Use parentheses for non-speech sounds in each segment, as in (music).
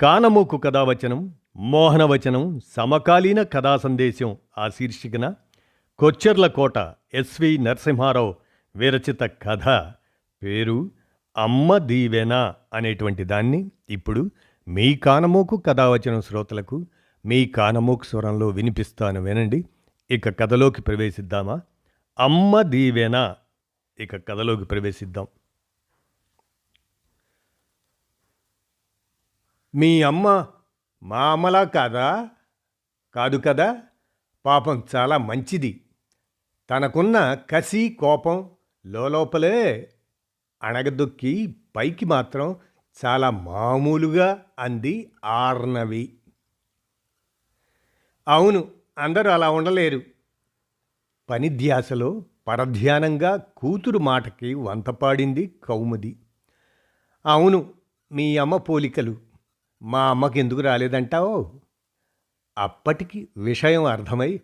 కానమూకు కథావచనం మోహనవచనం సమకాలీన కథా సందేశం ఆ శీర్షికన కొచ్చెర్ల కోట ఎస్వి నరసింహారావు విరచిత కథ పేరు అమ్మ దీవెన అనేటువంటి దాన్ని ఇప్పుడు మీ కానమూకు కథావచనం శ్రోతలకు మీ కానమూకు స్వరంలో వినిపిస్తాను వినండి. ఇక కథలోకి ప్రవేశిద్దామా? అమ్మ దీవెన. ఇక కథలోకి ప్రవేశిద్దాం. మీ అమ్మ మా అమ్మలా కాదా? కాదు కదా? పాపం చాలా మంచిది. తనకున్న కసి కోపం లోపలే అణగదొక్కి పైకి మాత్రం చాలా మామూలుగా అంది ఆర్నవి. అవును అందరూ అలా ఉండలేరు. పనిధ్యాసలో పరధ్యానంగా కూతురు మాటకి వంతపాడింది కౌముది. అవును మీ అమ్మ పోలికలు మా అమ్మకి ఎందుకు రాలేదంటావు? అప్పటికి విషయం అర్థమై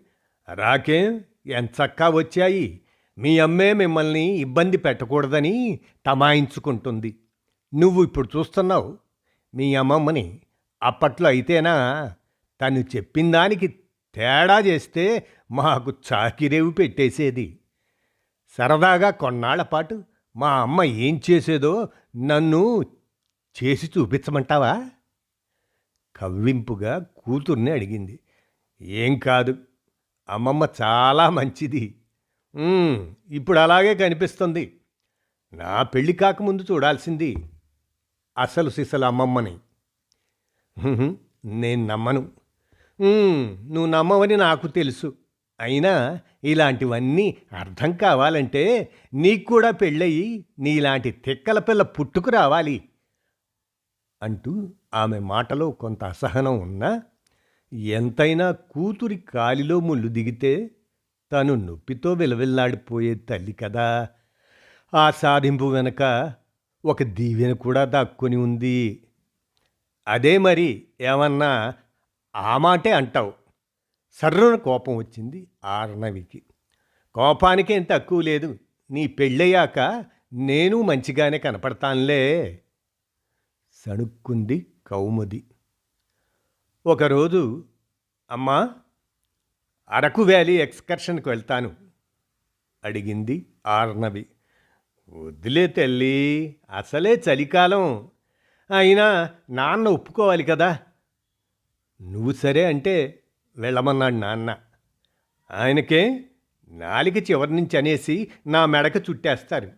రాకేం ఎంచక్కా వచ్చాయి? మీ అమ్మే మిమ్మల్ని ఇబ్బంది పెట్టకూడదని తమాయించుకుంటుంది. నువ్వు ఇప్పుడు చూస్తున్నావు మీ అమ్మమ్మని అప్పట్లో అయితేనా? తను చెప్పిన దానికి తేడా చేస్తే మాకు చాకిరేవు పెట్టేసేది. సరదాగా కొన్నాళ్ళ పాటు మా అమ్మ ఏం చేసేదో నన్ను చేసి చూపించమంటావా? కవ్వింపుగా కూతుర్ని అడిగింది. ఏం కాదు అమ్మమ్మ చాలా మంచిది. ఇప్పుడు అలాగే కనిపిస్తుంది. నా పెళ్ళి కాకముందు చూడాల్సింది అసలు సిసలు అమ్మమ్మని. నేను నమ్మను. నువ్వు నమ్మవని నాకు తెలుసు. అయినా ఇలాంటివన్నీ అర్థం కావాలంటే నీకు కూడా పెళ్ళయి నీలాంటి తిక్కల పిల్ల పుట్టుకు రావాలి. అంటూ ఆమె మాటలో కొంత అసహనం ఉన్నా ఎంతైనా కూతురి కాలిలో ముళ్ళు దిగితే తను నొప్పితో విలవిల్లాడిపోయే తల్లి కదా. ఆ సాధింపు వెనక ఒక దీవెన కూడా దాక్కుని ఉంది. అదే మరి ఏమన్నా ఆ మాటే అంటావు. సర్రున కోపం వచ్చింది ఆర్ణవికి కోపానికేం తక్కువ లేదు. నీ పెళ్ళయ్యాక నేను మంచిగానే కనపడతానులే. సణుక్కుంది కౌముది. ఒకరోజు అమ్మా అరకు వ్యాలీ ఎక్స్కర్షన్కి వెళ్తాను అడిగింది ఆర్నవి. వద్దులే తల్లి అసలే చలికాలం. అయినా నాన్న ఒప్పుకోవాలి కదా. నువ్వు సరే అంటే వెళ్ళమన్నాడు నాన్న. ఆయనకే నాలిక చివరి నుంచి అనేసి నా మెడక చుట్టేస్తారు.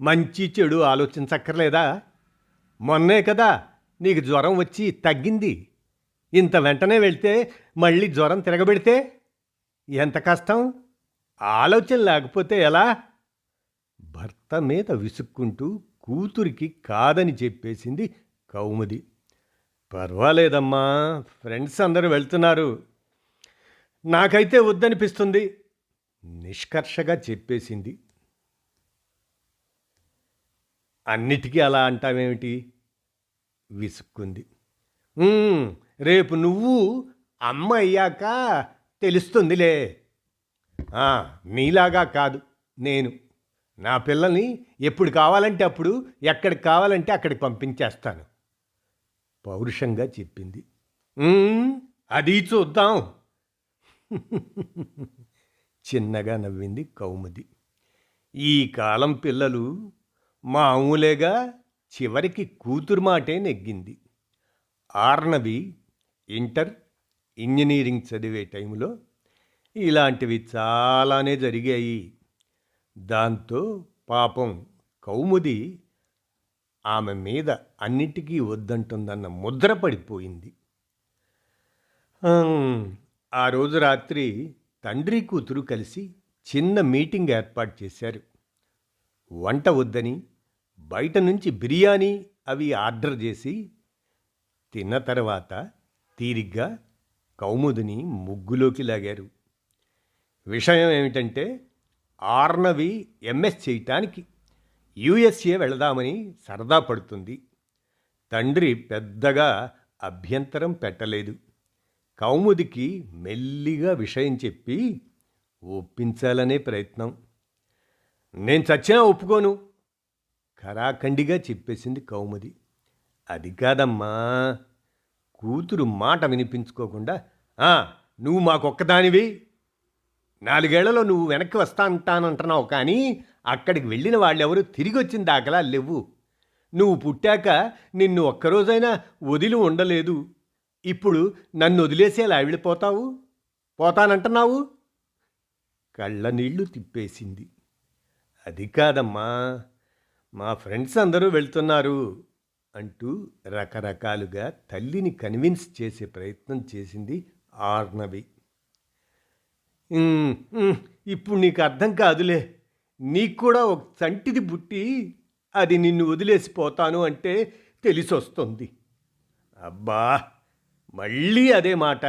మంచి చెడు ఆలోచించక్కర్లేదా? మొన్నే కదా నీకు జ్వరం వచ్చి తగ్గింది. ఇంత వెంటనే వెళ్తే మళ్ళీ జ్వరం తిరగబెడితే ఎంత కష్టం? ఆలోచన లేకపోతే ఎలా? భర్త మీద విసుక్కుంటూ కూతురికి కాదని చెప్పేసింది కౌముది. పర్వాలేదమ్మా ఫ్రెండ్స్ అందరూ వెళ్తున్నారు. నాకైతే వద్దనిపిస్తుంది నిష్కర్షగా చెప్పేసింది అన్నిటికీ అలా అంటావేమిటి? విసుక్కుంది. రేపు నువ్వు అమ్మ అయ్యాక తెలుస్తుందిలే. నీలాగా కాదు నేను. నా పిల్లల్ని ఎప్పుడు కావాలంటే అప్పుడు ఎక్కడికి కావాలంటే అక్కడికి పంపించేస్తాను. పౌరుషంగా చెప్పింది. అది చూద్దాం. చిన్నగా నవ్వింది కౌముది. ఈ కాలం పిల్లలు మామూలేగా చివరికి కూతురు మాటే నెగ్గింది. ఆర్నవి ఇంటర్ ఇంజనీరింగ్ చదివే టైంలో ఇలాంటివి చాలానే జరిగాయి. దాంతో పాపం కౌముది ఆమె మీద అన్నిటికీ వద్దంటుందన్న ముద్ర పడిపోయింది. ఆ రోజు రాత్రి తండ్రి కూతురు కలిసి చిన్న మీటింగ్ ఏర్పాటు చేశారు. వంట వద్దని బయట నుంచి బిర్యానీ అవి ఆర్డర్ చేసి తిన్న తర్వాత తీరిగ్గా కౌముదిని ముగ్గులోకి లాగారు. విషయం ఏమిటంటే ఆర్నవి ఎంఎస్ చేయటానికి యుఎస్ఏ వెళదామని సరదా పడుతుంది. తండ్రి పెద్దగా అభ్యంతరం పెట్టలేదు. కౌముదికి మెల్లిగా విషయం చెప్పి ఒప్పించాలనే ప్రయత్నం. నేను చచ్చినా ఒప్పుకోను. ఖరాఖండిగా చెప్పేసింది కౌముది. అది కాదమ్మా. కూతురు మాట వినిపించుకోకుండా నువ్వు మాకొక్కదానివి. నాలుగేళ్ళలో నువ్వు వెనక్కి వస్తా అంటానంటున్నావు కానీ అక్కడికి వెళ్ళిన వాళ్ళెవరూ తిరిగి వచ్చిన దాఖలా లేవు. నువ్వు పుట్టాక నిన్ను ఒక్కరోజైనా వదిలి ఉండలేదు. ఇప్పుడు నన్ను వదిలేసి అలా వెళ్ళిపోతావు? పోతానంటున్నావు? కళ్ళ నీళ్ళు తిప్పేసింది. అది కాదమ్మా. మా ఫ్రెండ్స్ అందరూ వెళ్తున్నారు అంటూ రకరకాలుగా తల్లిని కన్విన్స్ చేసే ప్రయత్నం చేసింది ఆర్నవి. ఇప్పుడు నీకు అర్థం కాదులే. నీకు కూడా ఒక చంటిది పుట్టి అది నిన్ను వదిలేసిపోతాను అంటే తెలిసొస్తుంది. అబ్బా మళ్ళీ అదే మాట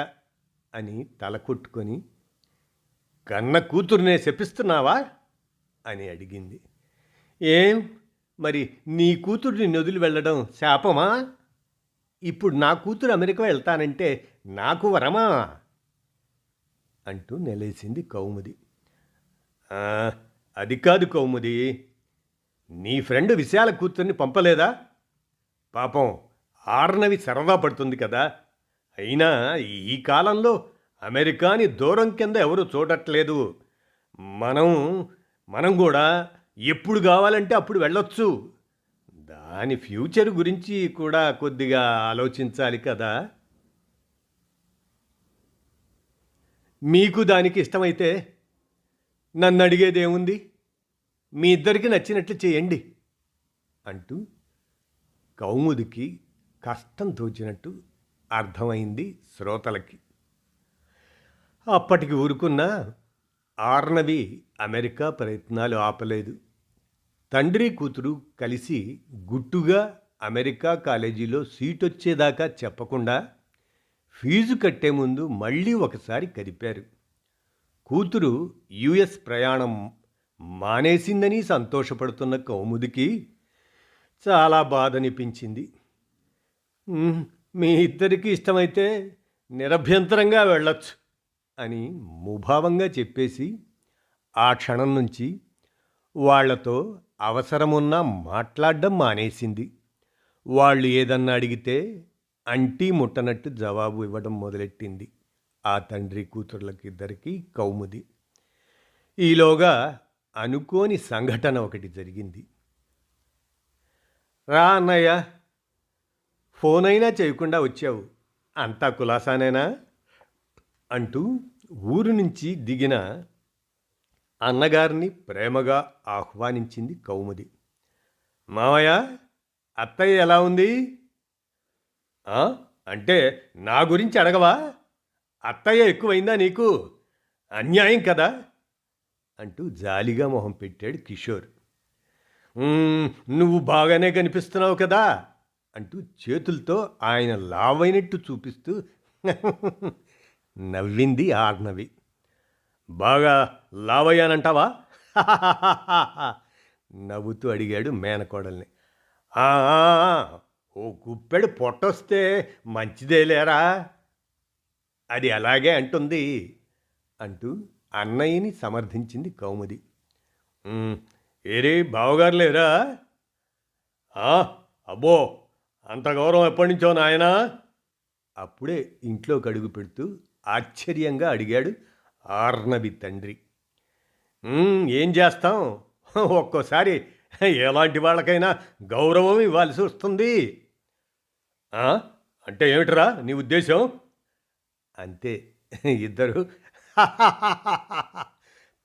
అని తల కొట్టుకొని కన్న కూతురునే శపిస్తున్నావా? అని అడిగింది. ఏం? మరి నీ కూతురు నిన్ను వదిలి వెళ్ళడం శాపమా? ఇప్పుడు నా కూతురు అమెరికా వెళ్తానంటే నాకు వరమా? అంటూ నెలేసింది కౌముది. అది కాదు కౌముది. నీ ఫ్రెండ్ విశాల కూతుర్ని పంపలేదా? పాపం ఆర్నవి సరదా పడుతుంది కదా. అయినా ఈ కాలంలో అమెరికాని దూరం కింద ఎవరు చూడట్లేదు. మనం మనం కూడా ఎప్పుడు కావాలంటే అప్పుడు వెళ్ళొచ్చు. దాని ఫ్యూచర్ గురించి కూడా కొద్దిగా ఆలోచించాలి కదా. మీకు దానికి ఇష్టమైతే నన్ను అడిగేదేముంది? మీ ఇద్దరికి నచ్చినట్లు చేయండి అంటూ కౌముదికి కష్టం తోచినట్టు అర్థమైంది శ్రోతలకి. అప్పటికి ఊరుకున్నా ఆర్నవి అమెరికా ప్రయత్నాలు ఆపలేదు. తండ్రి కూతురు కలిసి గుట్టుగా అమెరికా కాలేజీలో సీట్ వచ్చేదాకా చెప్పకుండా ఫీజు కట్టే ముందు మళ్ళీ ఒకసారి కదిపారు. కూతురు యుఎస్ ప్రయాణం మానేసిందని సంతోషపడుతున్న కౌముదికి చాలా బాధ అనిపించింది మీ ఇద్దరికి ఇష్టమైతే నిరభ్యంతరంగా వెళ్ళొచ్చు. అని ముభావంగా చెప్పేసి ఆ క్షణం నుంచి వాళ్ళతో అవసరమున్నా మాట్లాడడం మానేసింది. వాళ్ళు ఏదన్నా అడిగితే అంటీ ముట్టనట్టు జవాబు ఇవ్వడం మొదలెట్టింది. ఆ తండ్రి కూతుర్లకిద్దరికీ కౌముది. ఈలోగా అనుకోని సంఘటన ఒకటి జరిగింది. రా అన్నయ్య ఫోన్ అయినా చేయకుండా వచ్చావు. అంతా కులాసానేనా? అంటూ ఊరు నుంచి దిగిన అన్నగారిని ప్రేమగా ఆహ్వానించింది కౌముది. మావయ్య అత్తయ్య ఎలా ఉంది? అంటే నా గురించి అడగవా? అత్తయ్య ఎక్కువైందా నీకు? అన్యాయం కదా? అంటూ జాలిగా మొహం పెట్టాడు కిషోర్. నువ్వు బాగానే కనిపిస్తున్నావు కదా? అంటూ చేతులతో ఆయన లావైనట్టు చూపిస్తూ నవ్వింది ఆర్నవి బాగా లావయ్యానంటావా? (laughs) నవ్వుతూ అడిగాడు మేనకోడల్ని. ఓ గుప్పెడు పొట్టొస్తే మంచిదే లేరా? అది అలాగే అంటుంది అంటూ అన్నయ్యని సమర్థించింది కౌముది. ఏరే బావగారు లేరా? "ఆ, అబ్బో అంత గౌరవం ఎప్పటి నుంచో నాయనా? అప్పుడే ఇంట్లోకి అడుగు పెడుతూ ఆశ్చర్యంగా అడిగాడు ఆర్నవి తండ్రి. ఏం చేస్తాం? (laughs) ఒక్కోసారి ఎలాంటి వాళ్ళకైనా గౌరవం ఇవ్వాల్సి వస్తుంది. అంటే ఏమిట్రా నీ ఉద్దేశం? అంతే. ఇద్దరు (laughs)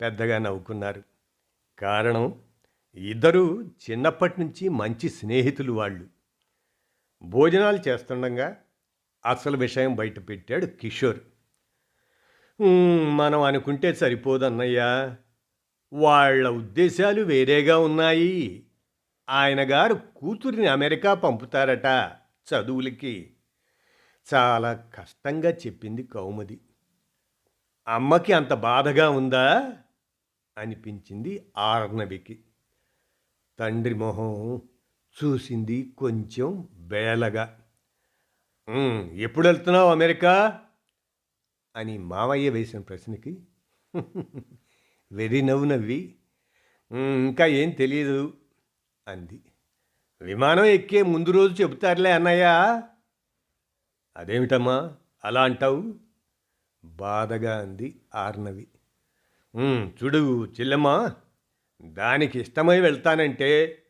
పెద్దగా నవ్వుకున్నారు. కారణం ఇద్దరు చిన్నప్పటి నుంచి మంచి స్నేహితులు వాళ్ళు. భోజనాలు చేస్తుండగా అసలు విషయం బయట పెట్టాడు కిషోర్. మనం అనుకుంటే సరిపోదన్నయ్యా. వాళ్ళ ఉద్దేశాలు వేరేగా ఉన్నాయి. ఆయన గారు కూతురిని అమెరికా పంపుతారట చదువులకి. చాలా కష్టంగా చెప్పింది కౌమది. అమ్మకి అంత బాధగా ఉందా? అనిపించింది ఆర్ణవికి తండ్రి మొహం చూసింది కొంచెం బేలగా ఎప్పుడు వెళ్తున్నావు అమెరికా? అని మావయ్య వేసిన ప్రశ్నకి వెర్రి నవ్వు నవ్వి ఇంకా ఏం తెలియదు అంది. విమానం ఎక్కే ముందు రోజు చెబుతారులే అన్నయ్య. అదేమిటమ్మా అలా అంటావు? బాధగా అంది ఆర్నవి. చూడు చెల్లెమ్మా దానికి ఇష్టమై వెళ్తానంటే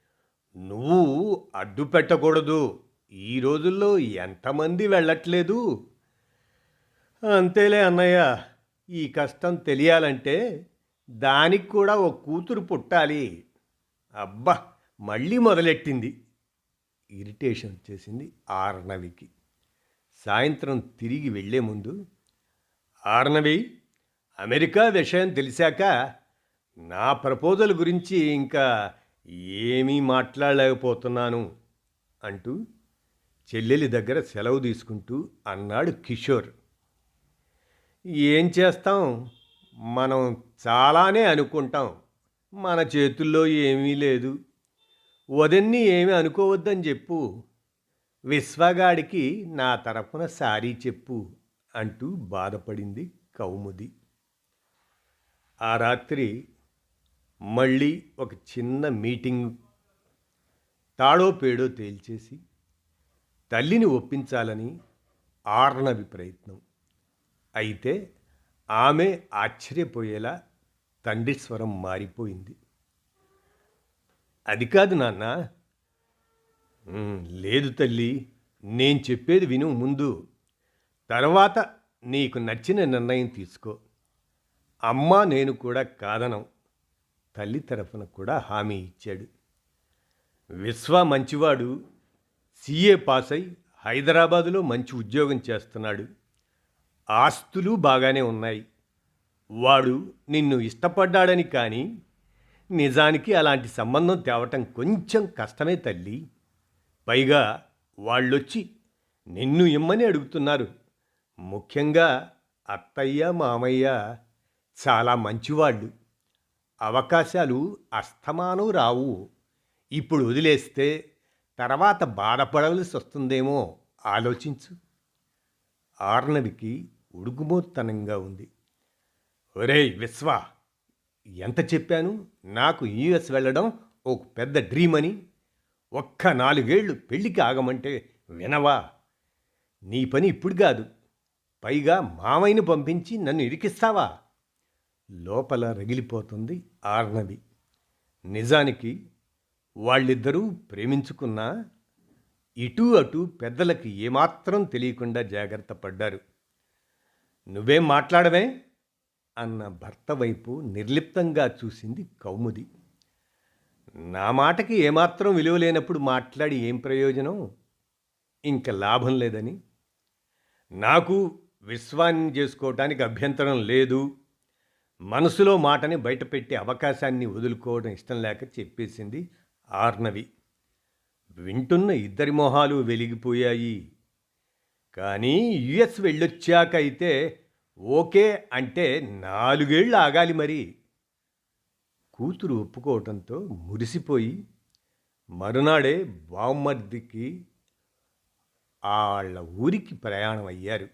నువ్వు అడ్డు పెట్టకూడదు. ఈ రోజుల్లో ఎంతమంది వెళ్ళట్లేదు? అంతేలే అన్నయ్య ఈ కష్టం తెలియాలంటే దానికి కూడా ఒక కూతురు పుట్టాలి. అబ్బా మళ్ళీ మొదలెట్టింది. ఇరిటేషన్ వచ్చేసింది ఆర్నవికి. సాయంత్రం తిరిగి వెళ్ళే ముందు ఆర్నవి అమెరికా విషయం తెలిసాక నా ప్రపోజల్ గురించి ఇంకా ఏమీ మాట్లాడలేకపోతున్నాను అంటూ చెల్లెలి దగ్గర సెలవు తీసుకుంటూ అన్నాడు కిషోర్. ఏం చేస్తాం? మనం చాలానే అనుకుంటాం. మన చేతుల్లో ఏమీ లేదు. వదన్ని ఏమీ అనుకోవద్దని చెప్పు. విశ్వగాడికి నా తరపున సారీ చెప్పు అంటూ బాధపడింది కౌముది. ఆ రాత్రి మళ్ళీ ఒక చిన్న మీటింగ్ తాడో పేడో తేల్చేసి తల్లిని ఒప్పించాలని ఆర్నవి ప్రయత్నం. అయితే ఆమె ఆశ్చర్యపోయేలా తండ్రి స్వరం మారిపోయింది. అది కాదు నాన్న. లేదు తల్లి నేను చెప్పేది విను ముందు. తర్వాత నీకు నచ్చిన నిర్ణయం తీసుకో. అమ్మ నేను కూడా కాదనం. తల్లి తరఫున కూడా హామీ ఇచ్చాడు. విశ్వ మంచివాడు సీఏ పాస్ అయి హైదరాబాదులో మంచి ఉద్యోగం చేస్తున్నాడు. ఆస్తులు బాగానే ఉన్నాయి. వాడు నిన్ను ఇష్టపడ్డాడని కానీ నిజానికి అలాంటి సంబంధం తేవటం కొంచెం కష్టమే తల్లి. పైగా వాళ్ళొచ్చి నిన్ను ఇమ్మని అడుగుతున్నారు. ముఖ్యంగా అత్తయ్య మామయ్య చాలా మంచివాళ్ళు. అవకాశాలు అస్తమానం రావు. ఇప్పుడు వదిలేస్తే తర్వాత బాధపడవలసి వస్తుందేమో ఆలోచించు. ఆర్నవికి ఉడుకుమోత్తనంగా ఉంది ఒరేయ్ విశ్వ ఎంత చెప్పాను? నాకు యుఎస్ వెళ్ళడం ఒక పెద్ద డ్రీమ్ అని ఒక్క నాలుగేళ్ళు పెళ్ళికి ఆగమంటే వినవా? నీ పని ఇప్పుడు కాదు. పైగా మామయ్యని పంపించి నన్ను ఇరికిస్తావా? లోపల రగిలిపోతుంది ఆర్నవి నిజానికి వాళ్ళిద్దరూ ప్రేమించుకున్నా ఇటూ అటూ పెద్దలకి ఏమాత్రం తెలియకుండా జాగ్రత్త పడ్డారు. నువ్వేం మాట్లాడవే అన్న భర్త వైపు నిర్లిప్తంగా చూసింది కౌముది. నా మాటకి ఏమాత్రం విలువ లేనప్పుడు మాట్లాడి ఏం ప్రయోజనం? ఇంక లాభం లేదని. నాకు విశ్వాన్ని చేసుకోవటానికి అభ్యంతరం లేదు. మనసులో మాటని బయటపెట్టే అవకాశాన్ని వదులుకోవడం ఇష్టం లేక చెప్పేసింది ఆర్నవి. వింటున్న ఇద్దరి మొహాలు వెలిగిపోయాయి. కానీ యుఎస్ వెళ్ళొచ్చాక అయితే ఓకే అంటే నాలుగేళ్ళు ఆగాలి మరి. కూతురు ఒప్పుకోవటంతో మురిసిపోయి మరునాడే బామ్మర్దికి వాళ్ళ ఊరికి ప్రయాణం అయ్యారు.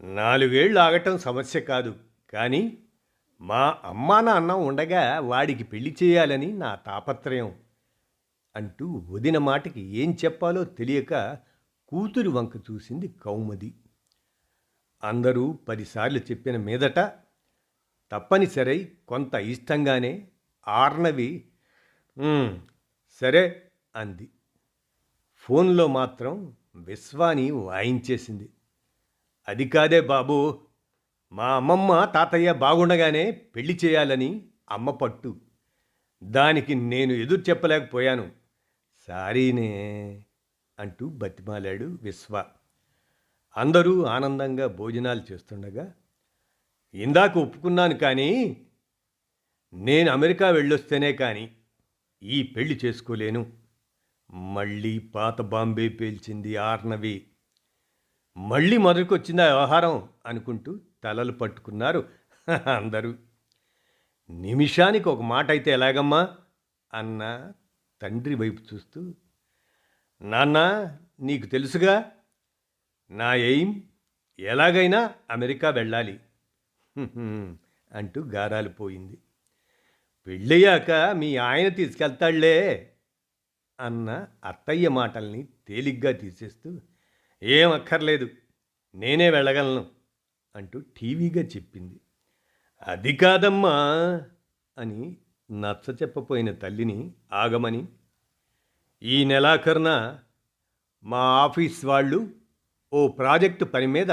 నాలుగేళ్ళు ఆగటం సమస్య కాదు కానీ మా అమ్మా నాన్న ఉండగా వాడికి పెళ్ళి చేయాలని నా తాపత్రయం అంటూ వదిన మాటకి ఏం చెప్పాలో తెలియక కూతురు వంక చూసింది కౌమది. అందరూ పదిసార్లు చెప్పిన మీదట తప్పనిసరై కొంత ఇష్టంగానే ఆర్నవి సరే అంది. ఫోన్లో మాత్రం విశ్వాని వాయించేసింది. అది కాదే బాబు మా అమ్మమ్మ తాతయ్య బాగుండగానే పెళ్ళి చేయాలని అమ్మ పట్టు. దానికి నేను ఎదురు చెప్పలేకపోయాను. సారీనే. అంటూ బతిమాలాడు విశ్వ. అందరూ ఆనందంగా భోజనాలు చేస్తుండగా ఇందాక ఒప్పుకున్నాను కానీ నేను అమెరికా వెళ్ళొస్తేనే కానీ ఈ పెళ్ళి చేసుకోలేను. మళ్ళీ పాత బాంబే పేల్చింది ఆర్నవి. మళ్ళీ మొదటికొచ్చిందా వ్యవహారం? అనుకుంటూ తలలు పట్టుకున్నారు అందరూ. నిమిషానికి ఒక మాట అయితే ఎలాగమ్మా? అన్న తండ్రి వైపు చూస్తూ నాన్న నీకు తెలుసుగా నా ఎయిమ్ ఎలాగైనా అమెరికా వెళ్ళాలి. (laughs) అంటూ గారాలు పోయింది. పెళ్ళయ్యాక మీ ఆయన తీసుకెళ్తాళ్ళే అన్న అత్తయ్య మాటల్ని తేలిగ్గా తీసేస్తూ ఏం అక్కర్లేదు నేనే వెళ్ళగలను అంటూ టీవీగా చెప్పింది. అది కాదమ్మా అని నచ్చ చెప్పపోయిన తల్లిని ఆగమని ఈ నెలాఖరున మా ఆఫీస్ వాళ్ళు ఓ ప్రాజెక్టు పని మీద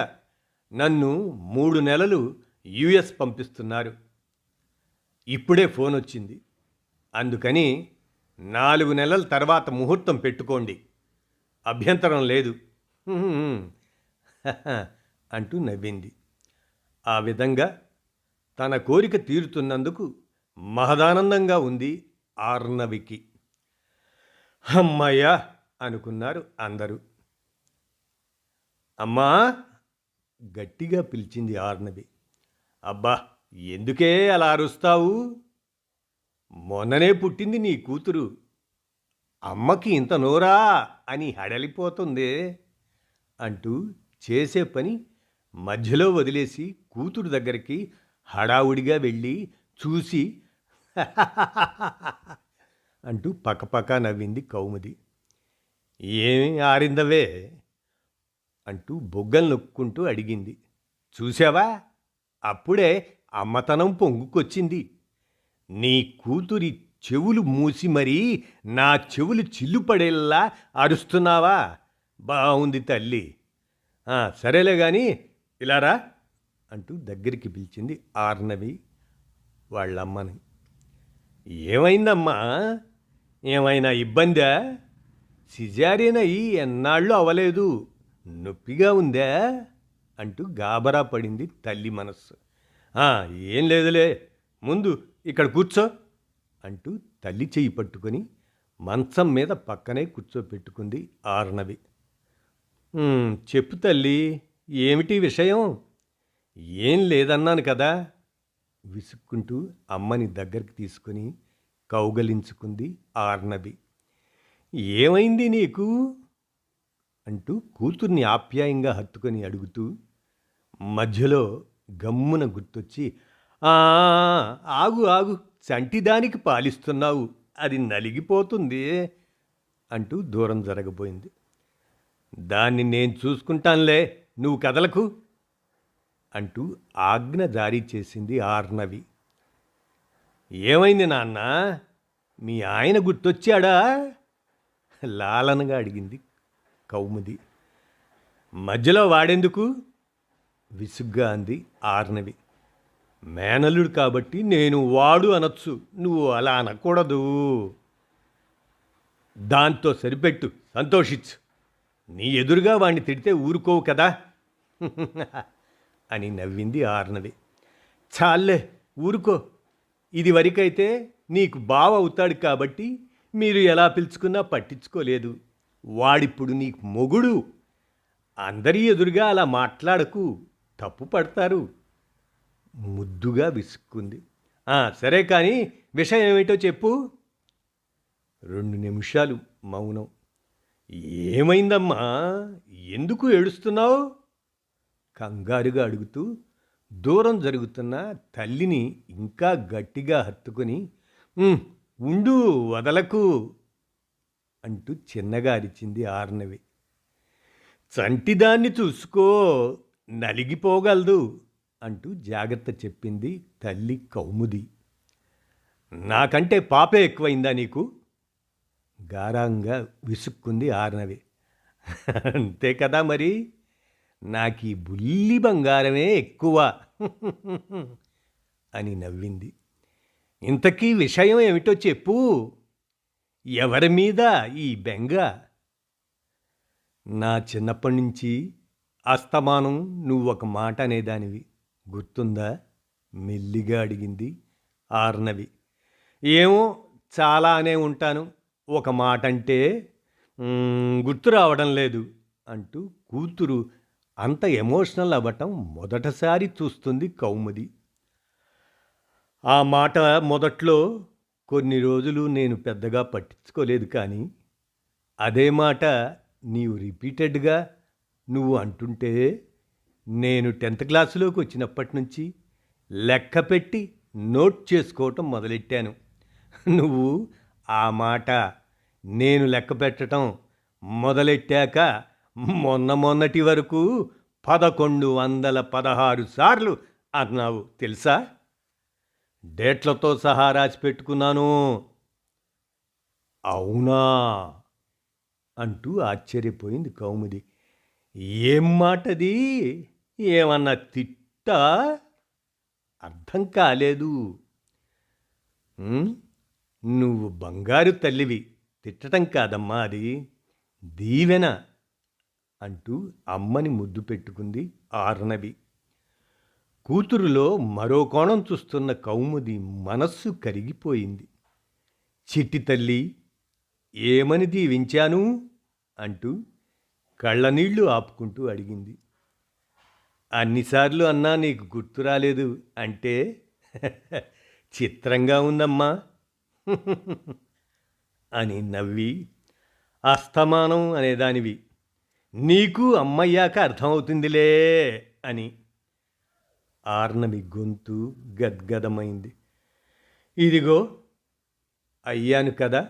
నన్ను మూడు నెలలు యుఎస్ పంపిస్తున్నారు. ఇప్పుడే ఫోన్ వచ్చింది. అందుకని నాలుగు నెలల తర్వాత ముహూర్తం పెట్టుకోండి. అభ్యంతరం లేదు. (laughs) అంటూ నవ్వింది. ఆ విధంగా తన కోరిక తీరుతున్నందుకు మహదానందంగా ఉంది ఆర్నవికి. అమ్మయ్యా అనుకున్నారు అందరూ. అమ్మా గట్టిగా పిలిచింది ఆర్నవి అబ్బా ఎందుకే అలా అరుస్తావు? మొన్ననే పుట్టింది నీ కూతురు. అమ్మకి ఇంత నోరా అని హడలిపోతుంది అంటూ చేసే పని మధ్యలో వదిలేసి కూతురు దగ్గరికి హడావుడిగా వెళ్ళి చూసి అంటూ పకపక నవ్వింది కౌముది. ఏమి ఆరిందవే అంటూ బొగ్గలు నొక్కుంటూ అడిగింది. చూసావా అప్పుడే అమ్మతనం పొంగుకొచ్చింది. నీ కూతురి చెవులు మూసి మరీ నా చెవులు చిల్లుపడేలా అరుస్తున్నావా? బాగుంది తల్లి. సరేలే కానీ ఇలారా అంటూ దగ్గరికి పిలిచింది ఆర్నవి వాళ్ళమ్మని. ఏమైందమ్మా? ఏమైనా ఇబ్బందా? సిజారియన్ అయి ఎన్నాళ్ళు అవ్వలేదు నొప్పిగా ఉందా? అంటూ గాబరా పడింది తల్లి మనస్సు. ఏం లేదులే. ముందు ఇక్కడ కూర్చో అంటూ తల్లి చెయ్యి పట్టుకొని మంచం మీద పక్కనే కూర్చోపెట్టుకుంది ఆర్నవి. చెప్పు తల్లి ఏమిటి విషయం? ఏం లేదన్నాను కదా? విసుక్కుంటూ అమ్మని దగ్గరికి తీసుకొని కౌగలించుకుంది ఆర్నవి ఏమైంది నీకు? అంటూ కూతుర్ని ఆప్యాయంగా హత్తుకొని అడుగుతూ మధ్యలో గమ్మున గుర్తొచ్చి "ఆ, ఆగు ఆగు చంటిదానికి పాలిస్తున్నావు అది నలిగిపోతుంది అంటూ దూరం జరగబోయింది. దాన్ని నేను చూసుకుంటానులే నువ్వు కదలకు అంటూ ఆజ్ఞ జారీ చేసింది ఆర్నవి ఏమైంది నాన్న? మీ ఆయన గుర్తొచ్చాడా? లాలనగా అడిగింది కౌముది. మధ్యలో వాడెందుకు? విసుగ్గా అంది ఆర్నవి. మేనల్లుడు కాబట్టి నేను వాడు అనొచ్చు నువ్వు అలా అనకూడదు. దాంతో సరిపెట్టు సంతోషించు. నీ ఎదురుగా వాణ్ణి తిడితే ఊరుకోవు కదా? (laughs) అని నవ్వింది ఆర్నవి. చాలే ఊరుకో. ఇది వరకైతే నీకు బావ అవుతాడు కాబట్టి మీరు ఎలా పిలుచుకున్నా పట్టించుకోలేదు. వాడిప్పుడు నీకు మొగుడు. అందరి ఎదురుగా అలా మాట్లాడకు తప్పు పడతారు. ముద్దుగా విసుక్కుంది. సరే కానీ విషయం ఏమిటో చెప్పు. రెండు నిమిషాలు మౌనం. ఏమైందమ్మా? ఎందుకు ఏడుస్తున్నావు? కంగారుగా అడుగుతూ దూరం జరుగుతున్న తల్లిని ఇంకా గట్టిగా హత్తుకొని ఉండు వదలకు అంటూ చిన్నగా అరిచింది ఆర్నవి. చంటిదాన్ని చూసుకో నలిగిపోగలదు అంటూ జాగ్రత్త చెప్పింది తల్లి కౌముది. నాకంటే పాపే ఎక్కువైందా నీకు? గారంగా విసుక్కుంది ఆర్నవి. అంతే కదా మరి. నాకు ఈ బుల్లి బంగారమే ఎక్కువ అని నవ్వింది. ఇంతకీ విషయం ఏమిటో చెప్పు. ఎవరి మీద ఈ బెంగ? నా చిన్నప్పటి నుంచి అస్తమానం నువ్వు ఒక మాట అనేదానివి. గుర్తుందా? మెల్లిగా అడిగింది ఆర్నవి. ఏమో చాలా అనే ఉంటాను. ఒక మాట అంటే గుర్తు రావడం లేదు అంటూ కూతురు అంత ఎమోషనల్ అవ్వటం మొదటిసారి చూస్తుంది కౌముది. ఆ మాట మొదట్లో కొన్ని రోజులు నేను పెద్దగా పట్టించుకోలేదు కానీ అదే మాట నీవు రిపీటెడ్గా నువ్వు అంటుంటే నేను టెన్త్ క్లాసులోకి వచ్చినప్పటి నుంచి లెక్క పెట్టి నోట్ చేసుకోవటం మొదలెట్టాను. నువ్వు ఆ మాట నేను లెక్క పెట్టడం మొదలెట్టాక మొన్న మొన్నటి వరకు పదకొండు వందల పదహారు సార్లు అన్నావు తెలుసా? డేట్లతో సహా రాసి పెట్టుకున్నాను అవునా? అంటూ ఆశ్చర్యపోయింది కౌముది. ఏం మాటది? ఏమన్నా తిట్టా? అర్థం కాలేదు. నువ్వు బంగారు తల్లివి. తిట్టడం కాదమ్మా అది. దీవెన. అంటూ అమ్మని ముద్దు పెట్టుకుంది ఆర్నవి కూతురులో మరో కోణం చూస్తున్న కౌముది మనస్సు కరిగిపోయింది. చిట్టి తల్లి ఏమని దీవించాను? అంటూ కళ్ళనీళ్ళు ఆపుకుంటూ అడిగింది. అన్నిసార్లు అన్నా నీకు గుర్తు రాలేదు అంటే (laughs) చిత్రంగా ఉందమ్మా. (laughs) అని నవ్వి అస్తమానం అనేదానివి. నీకు అమ్మయ్యాక అర్థమవుతుందిలే అని. ఆర్నవి గొంతు గద్గదమైంది. ఇదిగో అయ్యాను కదా.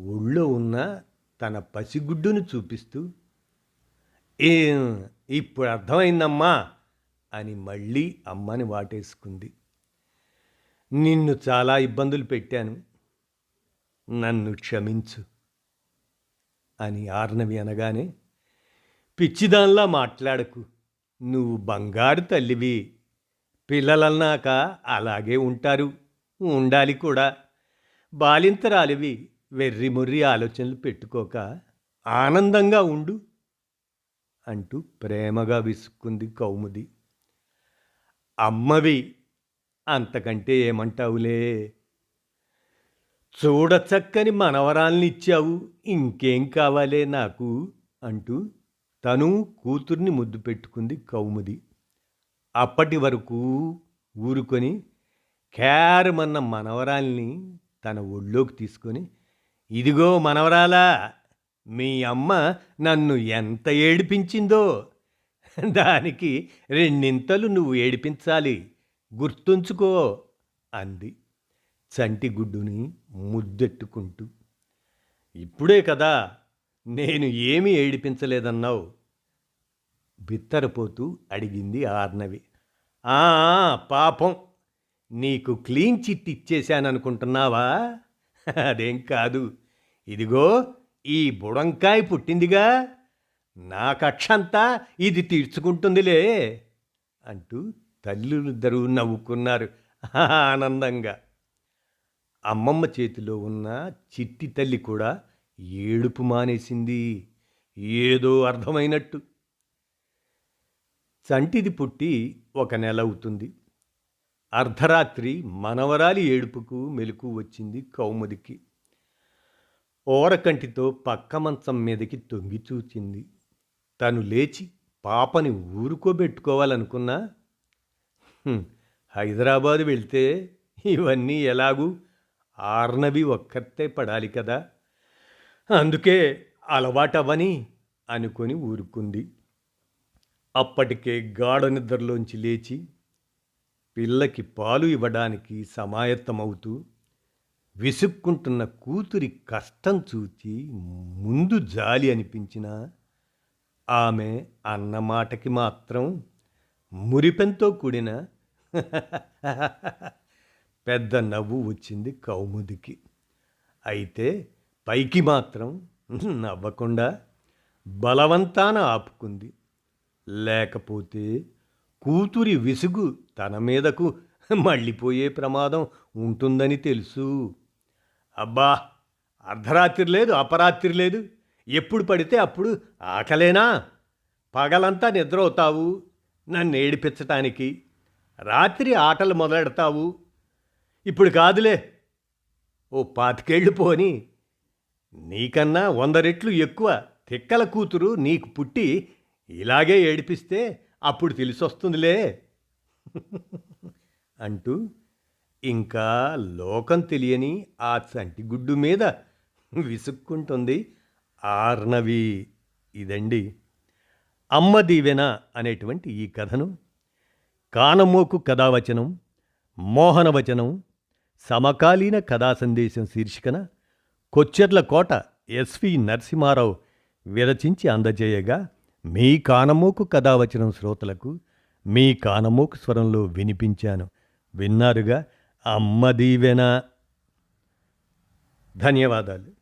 ఒళ్ళో ఉన్న తన పసిగుడ్డును చూపిస్తూ "ఏ, ఇప్పుడు అర్థమైందమ్మా అని మళ్ళీ అమ్మని వాటేసుకుంది. నిన్ను చాలా ఇబ్బందులు పెట్టాను. నన్ను క్షమించు. అని ఆర్నవి అనగానే పిచ్చిదాన్లా మాట్లాడకు. నువ్వు బంగారు తల్లివి. పిల్లలన్నాక అలాగే ఉంటారు. ఉండాలి కూడా. బాలింతరాలివి. వెర్రి ముర్రి ఆలోచనలు పెట్టుకోక ఆనందంగా ఉండు అంటూ ప్రేమగా విసుక్కుంది కౌముది. అమ్మవి అంతకంటే ఏమంటావులే? చూడచక్కని మనవరాల్ని ఇచ్చావు ఇంకేం కావాలే నాకు? అంటూ తను కూతుర్ని ముద్దు పెట్టుకుంది కౌముది. అప్పటి వరకు ఊరుకొని క్యారమన్న మనవరాల్ని తన ఒళ్ళోకి తీసుకొని ఇదిగో మనవరాలా మీ అమ్మ నన్ను ఎంత ఏడిపించిందో. దానికి రెండింతలు నువ్వు ఏడిపించాలి. గుర్తుంచుకో అంది. చంటి గుడ్డుని ముద్దెట్టుకుంటూ ఇప్పుడే కదా నేను ఏమీ ఏడిపించలేదన్నావు బిత్తరపోతూ అడిగింది ఆర్నవి "ఆ, పాపం నీకు క్లీన్ చిట్ ఇచ్చేశాననుకుంటున్నావా? (laughs) అదేం కాదు. ఇదిగో ఈ బుడంకాయ పుట్టిందిగా. నా కక్షంతా ఇది తీర్చుకుంటుందిలే అంటూ తల్లులిద్దరూ నవ్వుకున్నారు. (laughs) ఆనందంగా. అమ్మమ్మ చేతిలో ఉన్న చిట్టి తల్లి కూడా ఏడుపు మానేసింది. ఏదో అర్థమైనట్టు. చంటిది పుట్టి ఒక నెల అవుతుంది. అర్ధరాత్రి మనవరాలి ఏడుపుకు మెలకు వచ్చింది కౌముదికి. ఓరకంటితో పక్క మంచం మీదకి తొంగి చూచింది. తను లేచి పాపని ఊరుకోబెట్టుకోవాలనుకున్నా హైదరాబాదు వెళ్తే ఇవన్నీ ఎలాగూ ఆర్నవి ఒక్కతే పడాలి కదా. అందుకే అలవాటవని అనుకొని ఊరుకుంది. అప్పటికే గాఢ నిద్రలోంచి లేచి పిల్లకి పాలు ఇవ్వడానికి సమాయత్తమవుతూ విసుక్కుంటున్న కూతురి కష్టం చూచి ముందు జాలి అనిపించిన ఆమె అన్నమాటకి మాత్రం మురిపెంతో కూడిన (laughs) పెద్ద నవ్వు వచ్చింది కౌముదికి. అయితే పైకి మాత్రం నవ్వకుండా బలవంతాన ఆపుకుంది. లేకపోతే కూతురి విసుగు తన మీదకు మళ్ళీపోయే ప్రమాదం ఉంటుందని తెలుసు. అబ్బా! అర్ధరాత్రి లేదు అపరాత్రి లేదు. ఎప్పుడు పడితే అప్పుడు ఆకలేనా? పగలంతా నిద్రవుతావు నన్ను ఏడిపించటానికి. రాత్రి ఆటలు మొదలెడతావు. ఇప్పుడు కాదులే. ఓ పాతికేళ్ళు పోని. నీకన్నా వంద రెట్లు ఎక్కువ తిక్కల కూతురు నీకు పుట్టి ఇలాగే ఏడిపిస్తే అప్పుడు తెలిసొస్తుందిలే. (laughs) అంటూ ఇంకా లోకం తెలియని ఆ చంటి గుడ్డు మీద విసుక్కుంటుంది ఆర్నవి. ఇదండి అమ్మ దీవెన అనేటువంటి ఈ కథను. కానమోకు కథావచనం మోహనవచనం సమకాలీన కథా సందేశం శీర్షికన కొచ్చెర్ల కోట ఎస్వి నరసింహారావు విరచించి అందజేయగా మీ కానమోకు కథావచనం శ్రోతలకు మీ కానమోకు స్వరంలో వినిపించాను. విన్నారుగా అమ్మ దీవెన. ధన్యవాదాలు.